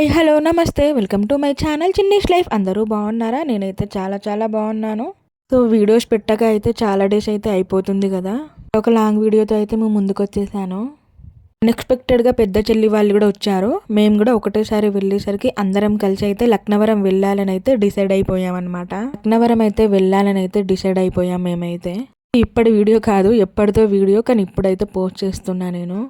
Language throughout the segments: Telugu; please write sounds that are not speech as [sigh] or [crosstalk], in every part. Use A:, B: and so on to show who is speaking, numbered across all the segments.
A: హాయ్ హలో నమస్తే. Welcome to my channel Chinnish life. అందరూ బాగున్నారా? నేనైతే చాలా చాలా బాగున్నాను. సో వీడియోస్ పెట్టక అయితే చాలా డేస్ అయితే అయిపోతుంది కదా. ఒక లాంగ్ వీడియోతో అయితే మేము ముందుకు వచ్చేసాను అన్ఎక్స్పెక్టెడ్గా పెద్ద చెల్లి వాళ్ళు కూడా వచ్చారు. మేము కూడా ఒకటేసారి వెళ్ళేసరికి అందరం కలిసి అయితే లక్నవరం వెళ్ళాలని అయితే డిసైడ్ అయిపోయామన్నమాట లక్నవరం అయితే వెళ్ళాలని అయితే డిసైడ్ అయిపోయాం మేమైతే. ఇప్పటి వీడియో కాదు ఎప్పటితో వీడియో కానీ ఇప్పుడైతే పోస్ట్ చేస్తున్నా నేను.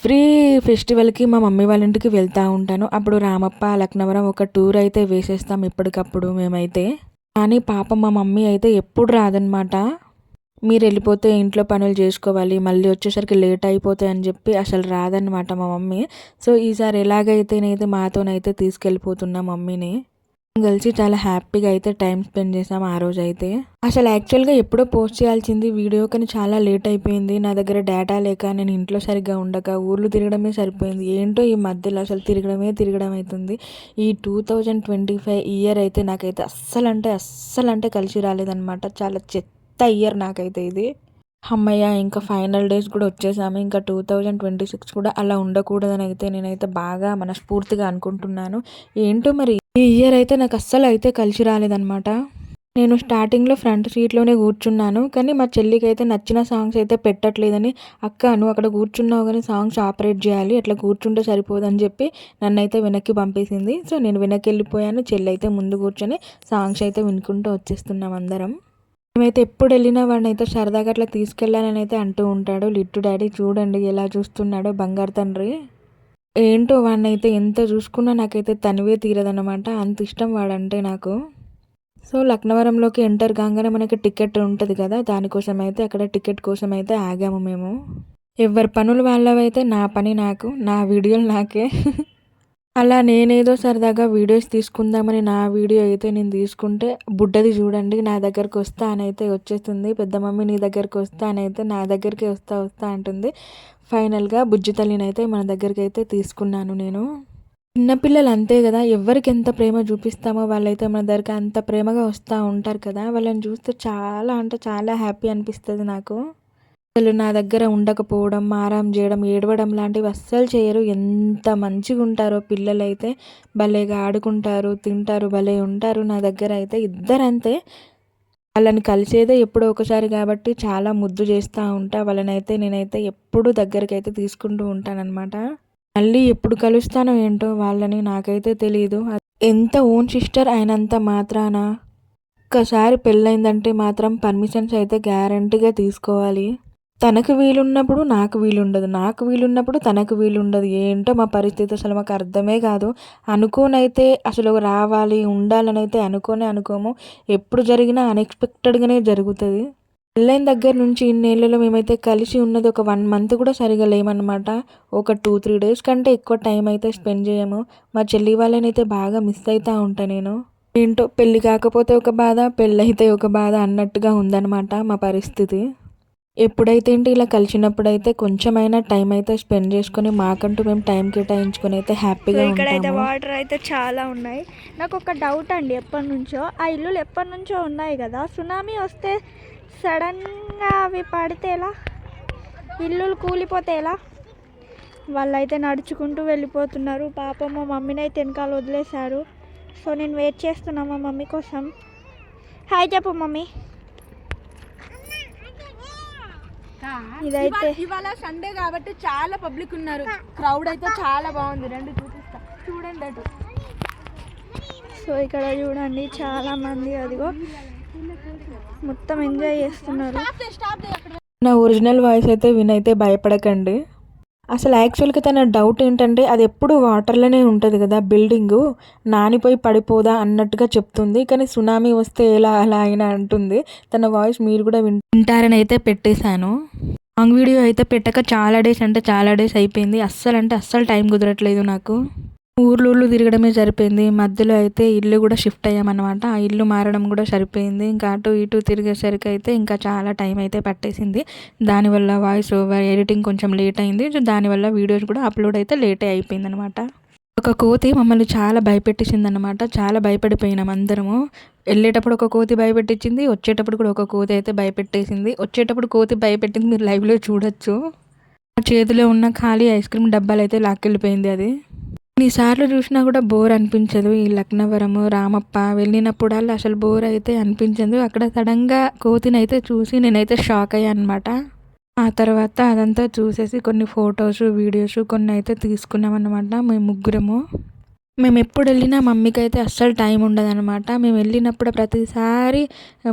A: ఫ్రీ ఫెస్టివల్కి మా మమ్మీ వాళ్ళ ఇంటికి వెళ్తూ ఉంటాను. అప్పుడు రామప్ప లక్నవరం ఒక టూర్ అయితే వేసేస్తాం ఎప్పటికప్పుడు మేమైతే. కానీ పాప మా మమ్మీ అయితే ఎప్పుడు రాదనమాట మీరు వెళ్ళిపోతే ఇంట్లో పనులు చేసుకోవాలి మళ్ళీ వచ్చేసరికి లేట్ అయిపోతాయి అని చెప్పి అసలు రాదనమాట మా మమ్మీ. సో ఈసారి ఎలాగైతేనైతే మాతోనైతే తీసుకెళ్ళిపోతున్నా మమ్మీని. కలిసి చాలా హ్యాపీగా అయితే టైం స్పెండ్ చేసాం ఆ రోజు అయితే. అసలు యాక్చువల్గా ఎప్పుడో పోస్ట్ చేయాల్సింది వీడియో కానీ చాలా లేట్ అయిపోయింది. నా దగ్గర డేటా లేక నేను ఇంట్లో సరిగ్గా ఉండక ఊర్లు తిరగడమే సరిపోయింది. ఏంటో ఈ మధ్యలో అసలు తిరగడమే తిరగడం అవుతుంది. ఈ two thousand twenty five year అయితే నాకైతే అస్సలు అంటే అస్సలు అంటే కలిసి రాలేదనమాట చాలా చెత్త ఇయర్ నాకైతే ఇది. అమ్మయ్య ఇంకా ఫైనల్ డేస్ కూడా వచ్చేసాము. ఇంకా టూ థౌజండ్ ట్వంటీ సిక్స్ కూడా అలా ఉండకూడదని అయితే నేనైతే బాగా మనస్ఫూర్తిగా అనుకుంటున్నాను. ఏంటో మరి ఈ ఇయర్ అయితే నాకు అస్సలు అయితే కలిసి రాలేదనమాట నేను స్టార్టింగ్లో ఫ్రంట్ సీట్లోనే కూర్చున్నాను. కానీ మా చెల్లికి అయితే నచ్చిన సాంగ్స్ అయితే పెట్టట్లేదని అక్క నువ్వు అక్కడ కూర్చున్నావు కానీ సాంగ్స్ ఆపరేట్ చేయాలి అట్లా కూర్చుంటే సరిపోదని చెప్పి నన్ను అయితే వెనక్కి పంపేసింది. సో నేను వెనక్కి వెళ్ళిపోయాను. చెల్లి అయితే ముందు కూర్చొని సాంగ్స్ అయితే వినుకుంటూ వచ్చేస్తున్నాం అందరం. మేమైతే ఎప్పుడు వెళ్ళినా వాడిని అయితే సరదాగా అట్లా తీసుకెళ్ళాలని అయితే అంటూ ఉంటాడు. లిట్టు డాడీ చూడండి ఎలా చూస్తున్నాడో బంగారు తండ్రి. ఏంటో వాడిని అయితే ఎంత చూసుకున్నా నాకైతే తనివే తీరదనమాట అంత ఇష్టం వాడంటే నాకు. సో లక్నవరంలోకి ఎంటర్ కాగానే మనకి టికెట్ ఉంటుంది కదా దానికోసం అయితే అక్కడ టికెట్ కోసం అయితే ఆగాము మేము. ఎవరి పనులు వాళ్ళవైతే నా పని నాకు నా వీడియోలు నాకే. అలా నేనేదో సరదాగా వీడియోస్ తీసుకుందామని నా వీడియో అయితే నేను తీసుకుంటే బుడ్డది చూడండి నా దగ్గరకు వస్తా అని అయితే వచ్చేస్తుంది. పెద్ద మమ్మీ నీ దగ్గరకు వస్తా అని అయితే నా దగ్గరికి వస్తా వస్తా అంటుంది. ఫైనల్గా బుజ్జి తల్లిని అయితే మన దగ్గరికి అయితే తీసుకున్నాను నేను. చిన్నపిల్లలు అంతే కదా ఎవరికి ఎంత ప్రేమ చూపిస్తామో వాళ్ళైతే మన దగ్గర అంత ప్రేమగా వస్తూ ఉంటారు కదా. వాళ్ళని చూస్తే చాలా అంటే చాలా హ్యాపీ అనిపిస్తుంది నాకు. అసలు నా దగ్గర ఉండకపోవడం మారం చేయడం ఏడవడం లాంటివి అస్సలు చేయరు. ఎంత మంచిగా ఉంటారో పిల్లలైతే భలేగా ఆడుకుంటారు తింటారు భలే ఉంటారు. నా దగ్గర అయితే ఇద్దరంతే. వాళ్ళని కలిసేదే ఎప్పుడో ఒకసారి కాబట్టి చాలా ముద్దు చేస్తూ ఉంటా. వాళ్ళనైతే నేనైతే ఎప్పుడు దగ్గరికి అయితే తీసుకుంటూ ఉంటానన్నమాట. మళ్ళీ ఎప్పుడు కలుస్తానో ఏంటో వాళ్ళని నాకైతే తెలియదు ఎంత ఓన్ సిస్టర్ అయినంత మాత్రాన ఒక్కసారి పెళ్ళైందంటే మాత్రం పర్మిషన్స్ అయితే గ్యారంటీగా తీసుకోవాలి. తనకు వీలున్నప్పుడు నాకు వీలుండదు నాకు వీలున్నప్పుడు తనకు వీలుండదు. ఏంటో మా పరిస్థితి అసలు మాకు అర్థమే కాదు. అనుకోనైతే అసలు రావాలి ఉండాలని అయితే అనుకోనే అనుకోము. ఎప్పుడు జరిగినా అన్ఎక్స్పెక్టెడ్గానే జరుగుతుంది. పెళ్ళైన దగ్గర నుంచి ఇన్నేళ్ళలో మేమైతే కలిసి ఉన్నది ఒక వన్ మంత్ కూడా సరిగా లేమన్నమాట. ఒక టూ త్రీ డేస్ కంటే ఎక్కువ టైం అయితే స్పెండ్ చేయము. మా చెల్లి వాళ్ళని అయితే బాగా మిస్ అవుతూ ఉంటా నేను. ఏంటో పెళ్ళి కాకపోతే ఒక బాధ పెళ్ళైతే ఒక బాధ అన్నట్టుగా ఉందన్నమాట మా పరిస్థితి. ఎప్పుడైతే ఏంటి ఇలా కలిసినప్పుడైతే కొంచెమైనా టైం అయితే స్పెండ్ చేసుకొని మాకంటూ మేము టైం కేటాయించుకొని అయితే హ్యాపీగా
B: ఇక్కడైతే వాటర్ అయితే చాలా ఉన్నాయి. నాకు ఒక డౌట్ అండి ఎప్పటి నుంచో? ఆ ఇల్లులు ఎప్పటి నుంచో ఉన్నాయి కదా? సునామీ వస్తే సడన్గా అవి పడితే ఎలా? ఇల్లులు కూలిపోతే ఎలా? వాళ్ళైతే నడుచుకుంటూ వెళ్ళిపోతున్నారు. పాపం మా మమ్మీని అయితే వెనకాల వదిలేశారు. సో నేను వెయిట్ చేస్తున్నా మా మమ్మీ కోసం. హాయ్ చెప్పు మమ్మీ. ఇదైతే
C: ఇవాళ సండే కాబట్టి చాలా పబ్లిక్ ఉన్నారు. క్రౌడ్ అయితే చాలా బాగుంది. రండి చూపిస్తా. చూడండి అటు.
B: సో ఇక్కడ చూడండి చాలా మంది అదిగో మొత్తం ఎంజాయ్ చేస్తున్నారు.
A: నా ఒరిజినల్ వాయిస్ అయితే వినైతే భయపడకండి. అసలు యాక్చువల్గా తన డౌట్ ఏంటంటే అది ఎప్పుడు వాటర్లోనే ఉంటుంది కదా బిల్డింగు నానిపోయి పడిపోదా అన్నట్టుగా చెప్తుంది. కానీ సునామీ వస్తే ఎలా అలా అయినా అంటుంది. తన వాయిస్ మీరు కూడా వింటారని అయితే పెట్టేశాను. లాంగ్ వీడియో అయితే పెట్టక చాలా డేస్ అంటే చాలా డేస్ అయిపోయింది. అస్సలు అంటే అస్సలు టైం కుదరట్లేదు నాకు. ఊర్లు తిరగడమే సరిపోయింది. మధ్యలో అయితే ఇల్లు కూడా షిఫ్ట్ అయ్యామన్నమాట. ఆ ఇల్లు మారడం కూడా సరిపోయింది. ఇంకా అటు ఇటు తిరిగేసరికి అయితే ఇంకా చాలా టైం అయితే పట్టేసింది. దానివల్ల వాయిస్ ఓవర్ ఎడిటింగ్ కొంచెం లేట్ అయింది. దానివల్ల వీడియోస్ కూడా అప్లోడ్ అయితే లేటే అయిపోయింది అనమాట ఒక కోతి మమ్మల్ని చాలా భయపెట్టేసింది అనమాట చాలా భయపడిపోయినాం అందరము. వెళ్ళేటప్పుడు ఒక కోతి భయపెట్టించింది. వచ్చేటప్పుడు కూడా ఒక కోతి అయితే భయపెట్టేసింది. వచ్చేటప్పుడు కోతి భయపెట్టింది మీరు లైవ్లో చూడొచ్చు. చేతిలో ఉన్న ఖాళీ ఐస్ క్రీమ్ డబ్బాలు అయితే లాక్కెళ్ళిపోయింది అది. ఎన్నిసార్లు చూసినా కూడా బోర్ అనిపించదు. ఈ లక్నవరము రామప్ప వెళ్ళినప్పుడల్లా అసలు బోర్ అయితే అనిపించదు. అక్కడ సడన్గా కోతినైతే చూసి నేనైతే షాక్ అయ్యాను అనమాట ఆ తర్వాత అదంతా చూసేసి కొన్ని ఫొటోస్ వీడియోస్ కొన్ని అయితే తీసుకున్నాం అనమాట మేము ముగ్గురము. మేము ఎప్పుడు వెళ్ళినా మమ్మీకి అయితే అస్సలు టైం ఉండదన్నమాట. మేము వెళ్ళినప్పుడు ప్రతిసారి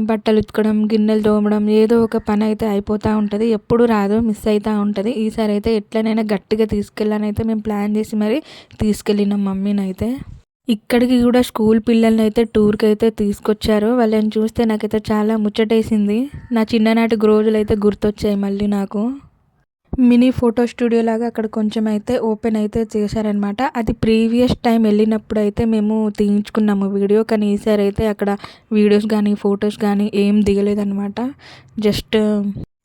A: బట్టలు ఉతకడం గిన్నెలు తోమడం ఏదో ఒక పని అయితే అయిపోతూ ఉంటుంది. ఎప్పుడు రాదు మిస్ అవుతూ ఉంటుంది. ఈసారి అయితే ఎట్లనైనా గట్టిగా తీసుకెళ్ళాలని అయితే మేము ప్లాన్ చేసి మరి తీసుకెళ్ళినాం మమ్మీని అయితే ఇక్కడికి కూడా స్కూల్ పిల్లల్ని అయితే టూర్కి అయితే తీసుకొచ్చారు. వాళ్ళని చూస్తే నాకైతే చాలా ముచ్చటేసింది. నా చిన్ననాటి రోజులు అయితే గుర్తొచ్చాయి మళ్ళీ నాకు. మినీ ఫోటో స్టూడియో లాగా అక్కడ కొంచెం అయితే ఓపెన్ అయితే చేశారనమాట. అది ప్రీవియస్ టైం వెళ్ళినప్పుడు అయితే మేము తీయించుకున్నాము వీడియో కానీ ఈసారి అయితే అక్కడ వీడియోస్ కానీ ఫొటోస్ కానీ ఏం దిగలేదనమాట. జస్ట్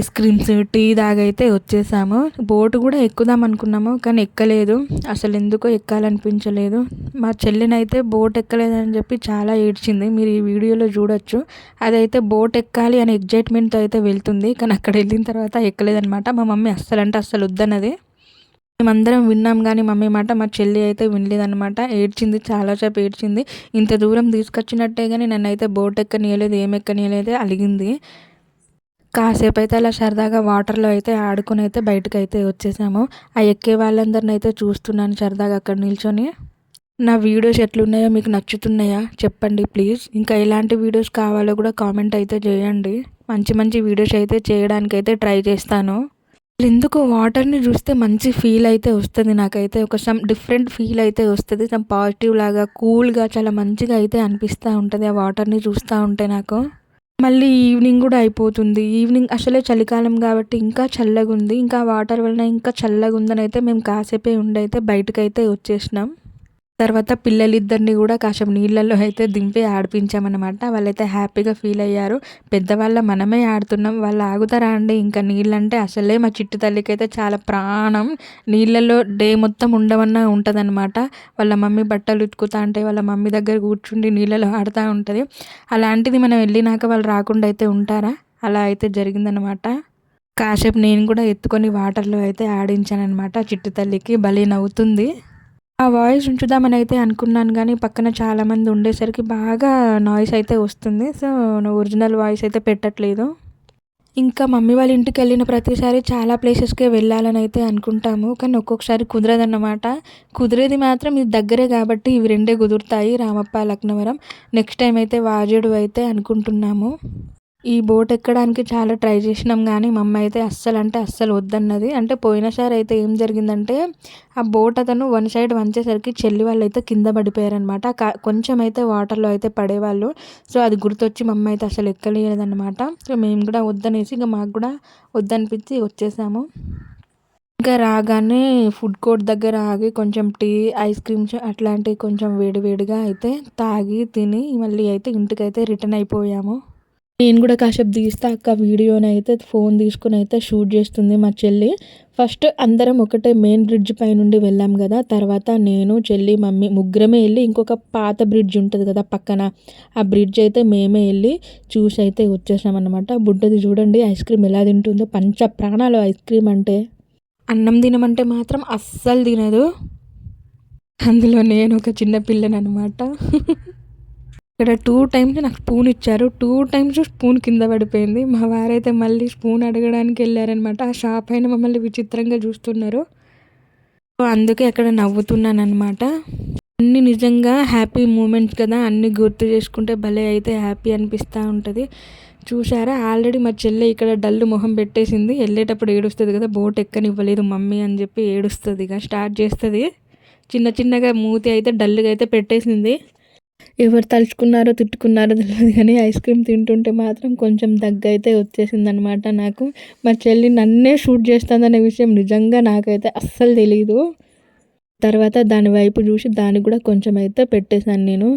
A: ఐస్ క్రీమ్స్ టీ దాగైతే వచ్చేసాము. బోటు కూడా ఎక్కుదాం అనుకున్నాము కానీ ఎక్కలేదు. అసలు ఎందుకో ఎక్కాలనిపించలేదు. మా చెల్లినైతే బోట్ ఎక్కలేదని చెప్పి చాలా ఏడ్చింది. మీరు ఈ వీడియోలో చూడొచ్చు. అదైతే బోట్ ఎక్కాలి అనే ఎగ్జైట్మెంట్తో అయితే వెళ్తుంది కానీ అక్కడ వెళ్ళిన తర్వాత ఎక్కలేదనమాట మా మమ్మీ అస్సలు అంటే అస్సలు వద్దన్నది. మేమందరం విన్నాం కానీ మమ్మీ మాట మా చెల్లి అయితే వినలేదనమాట ఏడ్చింది చాలాసేపు ఏడ్చింది. ఇంత దూరం తీసుకొచ్చినట్టే కానీ నన్ను అయితే బోట్ ఎక్కనియలేదు ఏం ఎక్కనీయలేదు అలిగింది. కాసేపు అయితే అలా సరదాగా వాటర్లో అయితే ఆడుకుని అయితే బయటకు అయితే వచ్చేసాము. ఆ ఎక్కే వాళ్ళందరిని అయితే చూస్తున్నాను సరదాగా అక్కడ నిల్చొని. నా వీడియోస్ ఎట్లున్నాయో మీకు నచ్చుతున్నాయా? చెప్పండి ప్లీజ్. ఇంకా ఎలాంటి వీడియోస్ కావాలో కూడా కామెంట్ అయితే చేయండి. మంచి మంచి వీడియోస్ అయితే చేయడానికి అయితే ట్రై చేస్తాను. ఎందుకు వాటర్ని చూస్తే మంచి ఫీల్ అయితే వస్తుంది నాకైతే. ఒక సమ్ డిఫరెంట్ ఫీల్ అయితే వస్తుంది. సమ్ పాజిటివ్ లాగా కూల్గా చాలా మంచిగా అయితే అనిపిస్తూ ఉంటుంది ఆ వాటర్ని చూస్తూ ఉంటే నాకు. మళ్ళీ ఈవినింగ్ కూడా అయిపోతుంది. ఈవినింగ్ అసలే చలికాలం కాబట్టి ఇంకా చల్లగా ఉంది ఇంకా వాటర్ వలన ఇంకా చల్లగా ఉందని అయితే మేము కాసేపే ఉండి ఉండైతే బయటకైతే వచ్చేసినాం. తర్వాత పిల్లలిద్దరిని కూడా కాసేపు నీళ్ళల్లో అయితే దింపి ఆడిపించామన్నమాట. వాళ్ళైతే హ్యాపీగా ఫీల్ అయ్యారు. పెద్దవాళ్ళ మనమే ఆడుతున్నాం. వాళ్ళు ఆగుతారా అండి? ఇంకా నీళ్ళంటే అసలే మా చిట్టు తల్లికి అయితే చాలా ప్రాణం. నీళ్ళల్లో డే మొత్తం ఉండమన్నా ఉంటుందన్నమాట. వాళ్ళ మమ్మీ బట్టలు ఉతుకుతా అంటే వాళ్ళ మమ్మీ దగ్గర కూర్చుండి నీళ్ళలో ఆడుతూ ఉంటుంది. అలాంటిది మనం వెళ్ళినాక వాళ్ళు రాకుండా అయితే ఉంటారా? అలా అయితే జరిగిందనమాట కాసేపు నేను కూడా ఎత్తుకొని వాటర్లో అయితే ఆడించాను అనమాట చిట్టు తల్లికి భలే నవ్వుతుంది. ఆ వాయిస్ ఉంచుదామని అయితే అనుకున్నాను కానీ పక్కన చాలామంది ఉండేసరికి బాగా నాయిస్ అయితే వస్తుంది. సో ఒరిజినల్ వాయిస్ అయితే పెట్టట్లేదు. ఇంకా మమ్మీ వాళ్ళ ఇంటికి వెళ్ళిన ప్రతిసారి చాలా ప్లేసెస్కే వెళ్ళాలని అయితే అనుకుంటాము. కానీ ఒక్కొక్కసారి కుదరదన్నమాట. కుదిరేది మాత్రం ఇది దగ్గరే కాబట్టి ఇవి రెండే కుదురుతాయి. రామప్ప లక్నవరం. నెక్స్ట్ టైం అయితే వాజేడు అయితే అనుకుంటున్నాము. ఈ బోట్ ఎక్కడానికి చాలా ట్రై చేసినాం కానీ మా అమ్మ అయితే అస్సలు అంటే అస్సలు వద్దన్నది. అంటే పోయినసారి అయితే ఏం జరిగిందంటే ఆ బోట్ అతను వన్ సైడ్ వంచేసరికి చెల్లి వాళ్ళు అయితే కింద పడిపోయారనమాట కొంచెం అయితే వాటర్లో అయితే పడేవాళ్ళు. సో అది గుర్తొచ్చి మా అమ్మ అయితే అసలు ఎక్కలేదన్నమాట. సో మేము కూడా వద్దనేసి ఇంకా మాకు కూడా వద్దనిపించి వచ్చేసాము. ఇంకా రాగానే ఫుడ్ కోర్ట్ దగ్గర ఆగి కొంచెం టీ ఐస్ క్రీమ్స్ అట్లాంటివి కొంచెం వేడివేడిగా అయితే తాగి తిని మళ్ళీ అయితే ఇంటికైతే రిటర్న్ అయిపోయాము. నేను కూడా కాసేపు తీస్తా అక్క వీడియోని అయితే ఫోన్ తీసుకుని అయితే షూట్ చేస్తుంది మా చెల్లి. ఫస్ట్ అందరం ఒకటే మెయిన్ బ్రిడ్జ్ పై నుండి వెళ్ళాం కదా తర్వాత నేను చెల్లి మమ్మీ ముగ్గురమే వెళ్ళి ఇంకొక పాత బ్రిడ్జ్ ఉంటుంది కదా పక్కన ఆ బ్రిడ్జ్ అయితే మేమే వెళ్ళి చూసి అయితే వచ్చేసామన్నమాట బుడ్డది చూడండి ఐస్ క్రీమ్ ఎలా తింటుందో పంచ ప్రాణాలు ఐస్ క్రీమ్ అంటే. అన్నం తినమంటే మాత్రం అస్సలు తినదు. అందులో నేను ఒక చిన్న పిల్లని అనమాట ఇక్కడ టూ టైమ్స్ నాకు స్పూన్ ఇచ్చారు. టూ టైమ్స్ స్పూన్ కింద పడిపోయింది. మా వారైతే మళ్ళీ స్పూన్ అడగడానికి వెళ్ళారనమాట ఆ షాప్ అయిన మమ్మల్ని విచిత్రంగా చూస్తున్నారు. సో అందుకే అక్కడ నవ్వుతున్నాను అనమాట అన్ని నిజంగా హ్యాపీ మూమెంట్స్ కదా. అన్ని గుర్తు చేసుకుంటే భలే అయితే హ్యాపీ అనిపిస్తూ ఉంటుంది. చూసారా ఆల్రెడీ మా చెల్లె ఇక్కడ డల్లు మొహం పెట్టేసింది. వెళ్ళేటప్పుడు ఏడుస్తుంది కదా. బోట్ ఎక్కనివ్వలేదు మమ్మీ అని చెప్పి ఏడుస్తుంది ఇక స్టార్ట్ చేస్తుంది. చిన్న చిన్నగా మూతి అయితే డల్గా అయితే పెట్టేసింది. ఎవరు తలుచుకున్నారో తిట్టుకున్నారో తెలియదు కానీ ఐస్ క్రీమ్ తింటుంటే మాత్రం కొంచెం దగ్గు అయితే వచ్చేసింది అనమాట నాకు. మా చెల్లి నన్నే షూట్ చేస్తుందనే విషయం నిజంగా నాకైతే అస్సలు తెలీదు. తర్వాత దాని వైపు చూసి దానికి కూడా కొంచెం అయితే పెట్టేశాను నేను.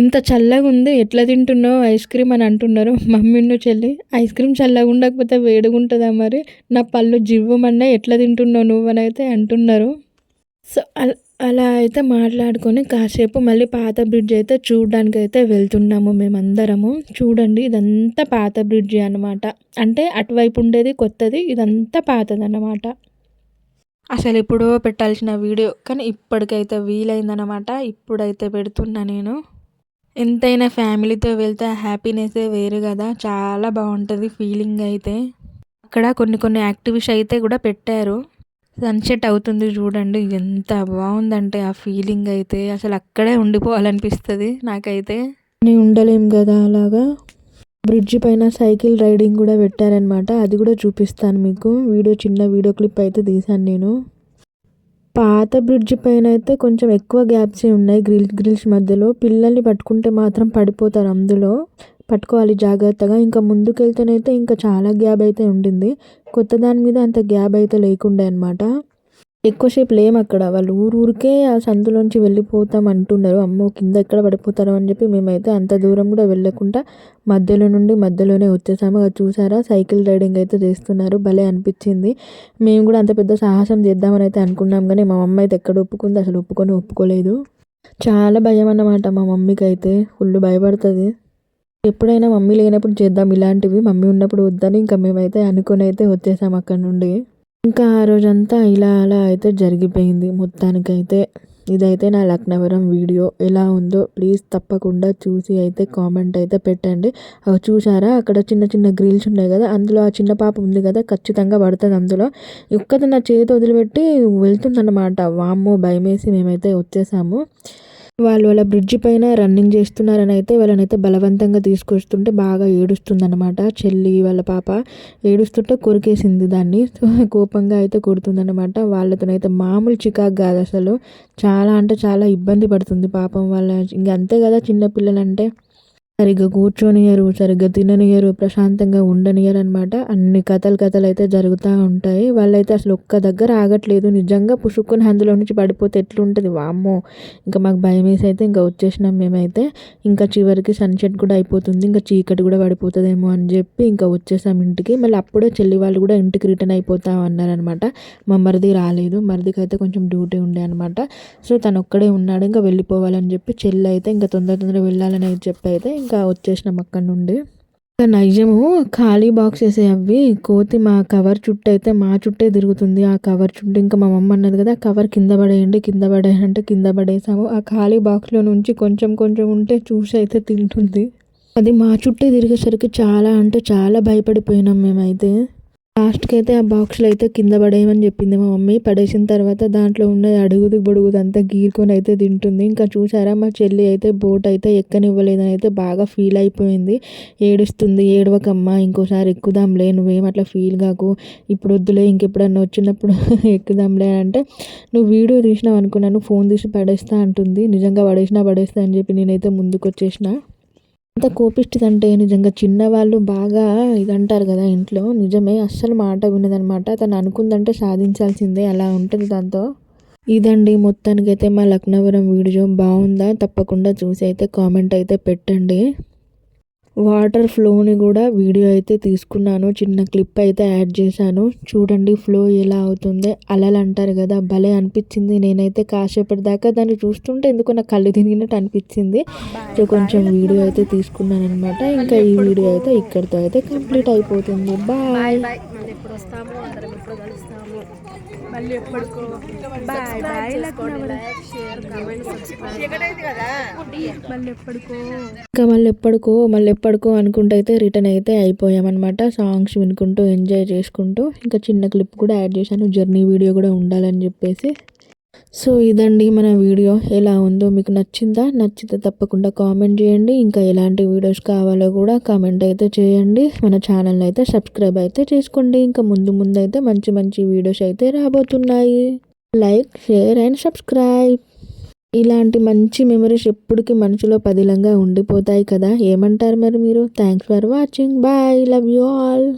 A: ఇంత చల్లగా ఉంది ఎట్లా తింటున్నావు ఐస్ క్రీమ్ అని అంటున్నారు మమ్మీను చెల్లి. ఐస్ క్రీమ్ చల్లగా ఉండకపోతే వేడిగుంటుందా మరి? నా పళ్ళు జివ్వమన్నా ఎట్లా తింటున్నావు నువ్వు అని అయితే అంటున్నారు. సో అలా అయితే మాట్లాడుకొని కాసేపు మళ్ళీ పాత బ్రిడ్జ్ అయితే చూడడానికి అయితే వెళ్తున్నాము మేమందరము. చూడండి ఇదంతా పాత బ్రిడ్జ్ అనమాట అంటే అటువైపు ఉండేది కొత్తది ఇదంతా పాతది అన్నమాట అసలు ఎప్పుడో పెట్టాల్సిన వీడియో కానీ ఇప్పటికైతే వీలైందనమాట ఇప్పుడైతే పెడుతున్నా నేను. ఎంతైనా ఫ్యామిలీతో వెళ్తే ఆ హ్యాపీనెస్సే వేరు కదా. చాలా బాగుంటుంది ఫీలింగ్ అయితే. అక్కడ కొన్ని కొన్ని యాక్టివిటీస్ అయితే కూడా పెట్టారు. సన్సెట్ అవుతుంది చూడండి ఎంత బాగుందంటే ఆ ఫీలింగ్ అయితే. అసలు అక్కడే ఉండిపోవాలనిపిస్తుంది నాకైతే. నేను ఉండలేం కదా అలాగా? బ్రిడ్జ్ పైన సైకిల్ రైడింగ్ కూడా పెట్టారనమాట అది కూడా చూపిస్తాను మీకు. వీడియో చిన్న వీడియో క్లిప్ అయితే తీశాను నేను. పాత బ్రిడ్జ్ పైన అయితే కొంచెం ఎక్కువ గ్యాప్సే ఉన్నాయి గ్రిల్ గ్రిల్స్ మధ్యలో. పిల్లల్ని పట్టుకుంటే మాత్రం పడిపోతారు అందులో. పట్టుకోవాలి జాగ్రత్తగా. ఇంకా ముందుకెళ్తేనైతే ఇంకా చాలా గ్యాప్ అయితే ఉండింది. కొత్త దాని మీద అంత గ్యాప్ అయితే లేకుండే అనమాట ఎక్కువసేపు లేము అక్కడ. వాళ్ళు ఊరు ఊరికే ఆ సందులోంచి వెళ్ళిపోతాం అంటున్నారు. అమ్మో కింద ఎక్కడ పడిపోతారో అని చెప్పి మేమైతే అంత దూరం కూడా వెళ్ళకుండా మధ్యలో నుండి మధ్యలోనే వచ్చేసాము. అది చూసారా? సైకిల్ రైడింగ్ అయితే చేస్తున్నారు. భలే అనిపించింది. మేము కూడా అంత పెద్ద సాహసం చేద్దామని అయితే అనుకున్నాం కానీ మా మమ్మ అయితే ఎక్కడ ఒప్పుకుంది? అసలు ఒప్పుకొని ఒప్పుకోలేదు. చాలా భయం అన్నమాట మా మమ్మీకి అయితే ఫుల్ భయపడుతుంది. ఎప్పుడైనా మమ్మీ లేనప్పుడు చేద్దాం ఇలాంటివి మమ్మీ ఉన్నప్పుడు వద్దని ఇంకా మేమైతే అనుకుని అయితే వచ్చేసాం అక్కడ నుండి. ఇంకా ఆ రోజంతా ఇలా అలా అయితే జరిగిపోయింది. మొత్తానికైతే ఇదైతే నా లక్నవరం వీడియో. ఎలా ఉందో ప్లీజ్ తప్పకుండా చూసి అయితే కామెంట్ అయితే పెట్టండి. అవి చూసారా అక్కడ చిన్న చిన్న గ్రిల్స్ ఉన్నాయి కదా అందులో ఆ చిన్న పాప ఉంది కదా ఖచ్చితంగా పడుతుంది అందులో. ఒక్కది నా చేతి వదిలిపెట్టి వెళ్తుందన్నమాట. వామ్మో భయమేసి మేమైతే వచ్చేసాము. వాళ్ళు వాళ్ళ బ్రిడ్జ్ పైన రన్నింగ్ చేస్తున్నారని అయితే వాళ్ళనైతే బలవంతంగా తీసుకొస్తుంటే బాగా ఏడుస్తుందన్నమాట. చెల్లి వాళ్ళ పాప ఏడుస్తుంటే కొరికేసింది దాన్ని. సో కోపంగా అయితే కొడుతుందన్నమాట. వాళ్ళతోనైతే మామూలు చికాకు కాదు అసలు. చాలా అంటే చాలా ఇబ్బంది పడుతుంది పాపం వాళ్ళ. ఇంక అంతే కదా చిన్నపిల్లలంటే సరిగ్గా కూర్చొనియరు సరిగ్గా తిననియరు ప్రశాంతంగా ఉండనియరు అనమాట అన్ని కథలు కథలు అయితే జరుగుతూ ఉంటాయి. వాళ్ళైతే అసలు ఒక్క దగ్గర ఆగట్లేదు. నిజంగా పుసుక్కుని అందులో నుంచి పడిపోతే ఎట్లుంటుంది? వామ్మో! ఇంకా మాకు భయం వేసి అయితే ఇంకా వచ్చేసినాం మేమైతే. ఇంకా చివరికి సన్సెట్ కూడా అయిపోతుంది. ఇంకా చీకటి కూడా పడిపోతుందేమో అని చెప్పి ఇంకా వచ్చేసాం ఇంటికి. మళ్ళీ అప్పుడే చెల్లి వాళ్ళు కూడా ఇంటికి రిటర్న్ అయిపోతాం అన్నారనమాట మా మరిది రాలేదు. మరిదికి అయితే కొంచెం డ్యూటీ ఉండే అనమాట సో తను ఒక్కడే ఉన్నాడు. ఇంకా వెళ్ళిపోవాలని చెప్పి చెల్లి అయితే ఇంకా తొందర తొందర వెళ్ళాలని అయితే చెప్పి అయితే ఇంకా వచ్చేసినాం అక్కడ నుండి. ఇంకా నయ్యము ఖాళీ బాక్సెస్ అవి కోతి మా కవర్ చుట్టూ అయితే మా చుట్టే తిరుగుతుంది. ఆ కవర్ చుట్టూ ఇంకా మా మమ్మ అన్నది కదా ఆ కవర్ కింద పడేయండి కింద పడేయండి అంటే కింద పడేసాము. ఆ ఖాళీ బాక్స్లో నుంచి కొంచెం కొంచెం ఉంటే చూసి అయితే తింటుంది. అది మా చుట్టే తిరిగేసరికి చాలా అంటే చాలా భయపడిపోయినాం మేమైతే. లాస్ట్కి అయితే ఆ బాక్స్లో అయితే కింద పడేయమని చెప్పింది మా మమ్మీ. పడేసిన తర్వాత దాంట్లో ఉన్న అడుగుది బొడుగుది అంతా గీరుకొని అయితే తింటుంది. ఇంకా చూసారా మా చెల్లి అయితే బోట్ అయితే ఎక్కనివ్వలేదని అయితే బాగా ఫీల్ అయిపోయింది. ఏడుస్తుంది ఏడవకమ్మ ఇంకోసారి ఎక్కుదాంలే నువ్వేం అట్లా ఫీల్ కాకు. ఇప్పుడు వద్దులే ఇంకెప్పుడన్నా వచ్చినప్పుడు [laughs] ఎక్కుదాంలే అంటే నువ్వు వీడియో తీసినావు అనుకున్నాను ఫోన్ తీసి పడేస్తా అంటుంది. నిజంగా పడేసినా పడేస్తా అని చెప్పి నేనైతే ముందుకు వచ్చేసిన ఎంత కోపిష్టిదంటే నిజంగా చిన్నవాళ్ళు బాగా ఇదంటారు కదా ఇంట్లో. నిజమే అస్సలు మాట వినదనమాట. తను అనుకుందంటే సాధించాల్సిందే అలా ఉంటుంది దాంతో. ఇదండి మొత్తానికైతే మా లక్నవరం వీడియో. బాగుందా? తప్పకుండా చూసి అయితే కామెంట్ అయితే పెట్టండి. వాటర్ ఫ్లోని కూడా వీడియో అయితే తీసుకున్నాను. చిన్న క్లిప్ అయితే యాడ్ చేశాను. చూడండి ఫ్లో ఎలా అవుతుంది? అలలు అంటారు కదా భలే అనిపించింది. నేనైతే కాసేపటి దాకా దాన్ని చూస్తుంటే ఎందుకో నాకు కళ్ళు తిరిగినట్టు అనిపించింది. సో కొంచెం వీడియో అయితే తీసుకున్నాను అనమాట ఇంకా ఈ వీడియో అయితే ఇక్కడితో అయితే కంప్లీట్ అయిపోతుంది. బాయ్
C: మళ్ళీ ఎప్పటికో. బాయ్ బాయ్ మళ్ళీ ఎప్పటికో.
A: ఇంకా మళ్ళీ ఎప్పటికో మళ్ళీ ఎప్పటికో అనుకుంటూ అయితే రిటర్న్ అయితే అయిపోయామన్నమాట. సాంగ్స్ వినుకుంటూ ఎంజాయ్ చేసుకుంటూ. ఇంకా చిన్న క్లిప్ కూడా యాడ్ చేశాను. జర్నీ వీడియో కూడా ఉండాలని చెప్పేసి. సో ఇదండి మన వీడియో. ఎలా ఉందో మీకు నచ్చిందా? నచ్చితే తప్పకుండా కామెంట్ చేయండి. ఇంకా ఎలాంటి వీడియోస్ కావాలో కూడా కామెంట్ అయితే చేయండి. మన ఛానల్ అయితే సబ్స్క్రైబ్ అయితే చేసుకోండి. ఇంకా ముందు ముందు అయితే మంచి మంచి వీడియోస్ అయితే రాబోతున్నాయి. Like share and subscribe. ఇలాంటి మంచి మెమరీస్ ఎప్పటికీ మనసులో పదిలంగా ఉండిపోతాయి కదా. ఏమంటారు మరి మీరు? Thanks for watching. Bye. Love you all.